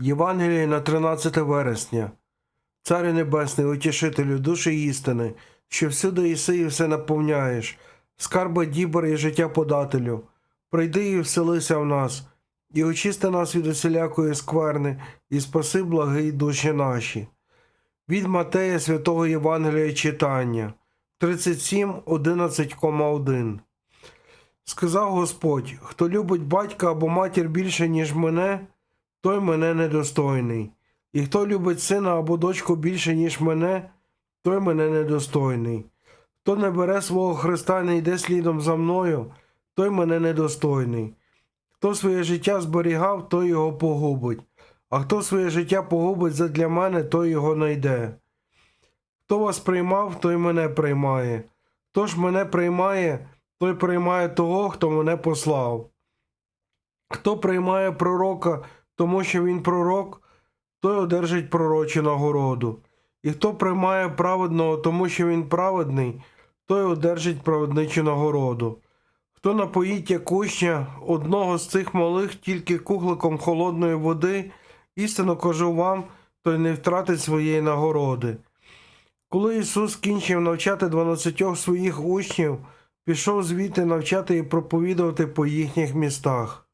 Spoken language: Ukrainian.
Євангеліє на 13 вересня. Царю Небесний, утішителю, душі істини, що всюди іси і все наповняєш, скарби дібр і життя подателю, прийди і вселися в нас, і очисти нас від усілякої скверни, і спаси благий душі наші. Від Матея Святого Євангелія читання 37, 11,1 Сказав Господь: Хто любить батька або матір більше, ніж мене, той мене недостойний. І хто любить сина або дочку більше, ніж мене, той мене недостойний. Хто не бере свого Христа і не йде слідом за мною, той мене недостойний. Хто своє життя зберігав, той його погубить, а хто своє життя погубить задля мене, той його найде. Хто вас приймав, той мене приймає. Хто ж мене приймає, той приймає того, хто мене послав. Хто приймає пророка, тому що він пророк, той одержить пророчу нагороду. І хто приймає праведного, тому що він праведний, той одержить праведничу нагороду. Хто напоїть як учня одного з цих малих тільки кухликом холодної води, істинно кажу вам, той не втратить своєї нагороди. Коли Ісус кінчив навчати дванадцятьох своїх учнів, пішов звідти навчати і проповідувати по їхніх містах.